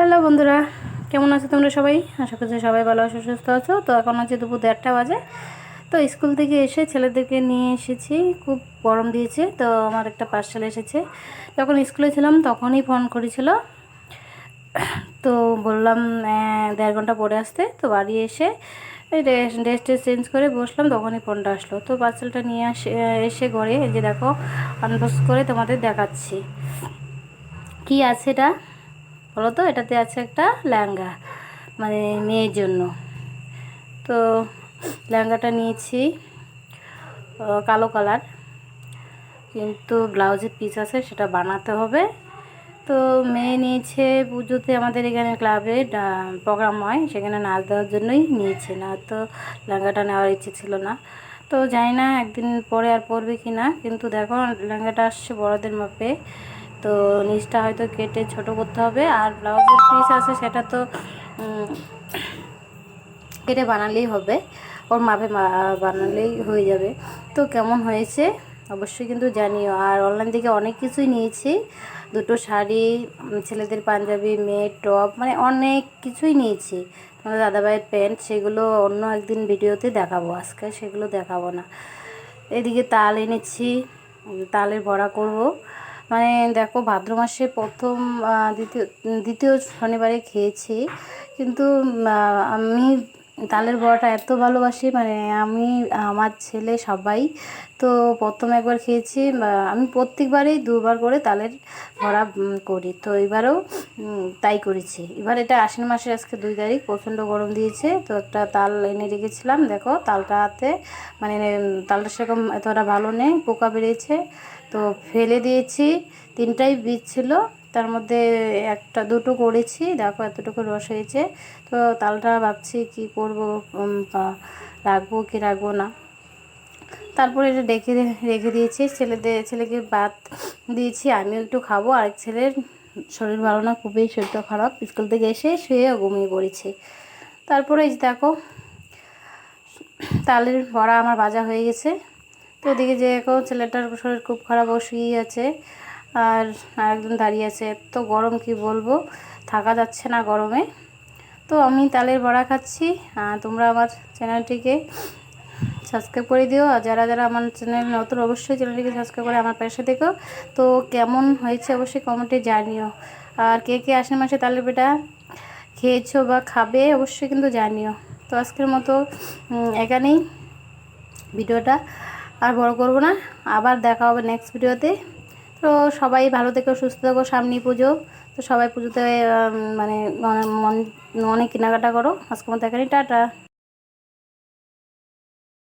Hello বন্ধুরা, কেমন আছো তোমরা সবাই? আশা করছি সবাই ভালো আছো, সুস্থ আছো। তো এখন হচ্ছে দুপুর দেড়টা বাজে। তো স্কুল থেকে এসে ছেলেদেরকে নিয়ে এসেছি, খুব গরম দিয়েছে। তো আমার একটা পার্সেল এসেছে। যখন স্কুলে ছিলাম তখনই ফোন করেছিল। তো বললাম দেড় ঘণ্টা পরে আসতে। তো বাড়ি এসে ড্রেস ড্রেস চেঞ্জ করে বসলাম, তখনই ফোনটা আসলো। তো পার্সেলটা নিয়ে আসে, এসে ঘরে যে দেখো আনবক্স করে তোমাদের দেখাচ্ছি। কি আছে এটা? বলো তো, এটাতে আছে একটা লেহেঙ্গা মানে মেয়ের জন্য। তো লেহেঙ্গাটা নিয়েছি কালো কালার, কিন্তু ব্লাউজের পিস আছে, সেটা বানাতে হবে। তো মেয়ে নিয়েছে পুজোতে আমাদের এখানে ক্লাবে প্রোগ্রাম হয়, সেখানে নাচ দেওয়ার জন্যই নিয়েছে। না তো লেহেঙ্গাটা নেওয়ার ইচ্ছে ছিল না। তো জানি না একদিন পরে আর পরবে কি না কিন্তু দেখো লেহেঙ্গাটা আসছে বড়দের মাপে। তো নিচটা হয়তো কেটে ছোট করতে হবে, আর ব্লাউজের পিস আছে সেটা তো কেটে বানালেই হবে, ওর মাপে বানালেই হয়ে যাবে। তো কেমন হয়েছে? অবশ্যই কিন্তু জানিও। আর অনলাইন থেকে অনেক কিছুই নিয়েছি, দুটো শাড়ি ছেলেদের পাঞ্জাবি মেয়ের টপ মানে অনেক কিছুই নিয়েছি। তোমাদের দাদাভাইয়ের প্যান্ট সেগুলো অন্য একদিন ভিডিওতে দেখাবো, আজকে সেগুলো দেখাবো না। এদিকে তাল এনেছি, তালের বড়া করব। মানে দেখো ভাদ্র মাসে প্রথম দ্বিতীয় দ্বিতীয় শনিবারে খেয়েছি। কিন্তু আমি তালের বড়াটা এত ভালোবাসি মানে আমি আমার ছেলে সবাই। তো প্রথম একবার খেয়েছি আমি প্রত্যেকবারই দুবার করে তালের বড়া করি। তো এবারেও তাই করেছি। এবার এটা আশ্বিন মাসের আজকে দুই তারিখ প্রচণ্ড গরম দিয়েছে। তো একটা তাল এনে রেখেছিলাম দেখো তালটাতে মানে উম, তালটা সেরকম এতটা ভালো নেই পোকা বেরিয়েছে। তো ফেলে দিয়েছি তিনটাই বীজ ছিল। তার মধ্যে একটা, দুটো করেছি। দেখো এতটুকু রস হয়েছে। তো তালটা ভাবছি কি করব রাখব কি রাখব না। তারপরে এটা রেখে রেখে দিয়েছি। ছেলেদের, ছেলেকে ভাত দিয়েছি, আমিও একটু খাব। আরেক ছেলের শরীর ভালো না, খুবই শরীরটা খারাপ। স্কুল থেকে এসে শুয়ে ঘুমিয়ে পড়েছে। তারপরে এই দেখো, তালের বড়া আমার ভাজা হয়ে গেছে। তো ওদিকে যে ছেলেটার শরীর খুব খারাপ, ও শুয়ে আছে। আর আরেকজন দাঁড়িয়ে আছে। এত গরম কি বলব? থাকা যাচ্ছে না গরমে। তো আমি তালের বড়া খাচ্ছি। তোমরা আমার চ্যানেলটিকে সাবস্ক্রাইব করে দিও। আর যারা যারা আমার চ্যানেল নতুন, অবশ্যই চ্যানেলটিকে সাবস্ক্রাইব করে আমার পাশে থেকো। তো কেমন হয়েছে অবশ্যই কমেন্টে জানিও। আর কে কে আশ্বিন মাসে তালের পিঠা খেয়েছো বা খাবে অবশ্যই কিন্তু জানিও। তো আজকের মতো এখানেই ভিডিওটা আর বড় করব না। আবার দেখা হবে নেক্সট ভিডিওতে তো সবাই ভালো থেকো, সুস্থ থেকো, সামনে পুজো। তো সবাই পুজোতে মন অনেক কেনাকাটা করো। আজকে মতো এখানে টাটা।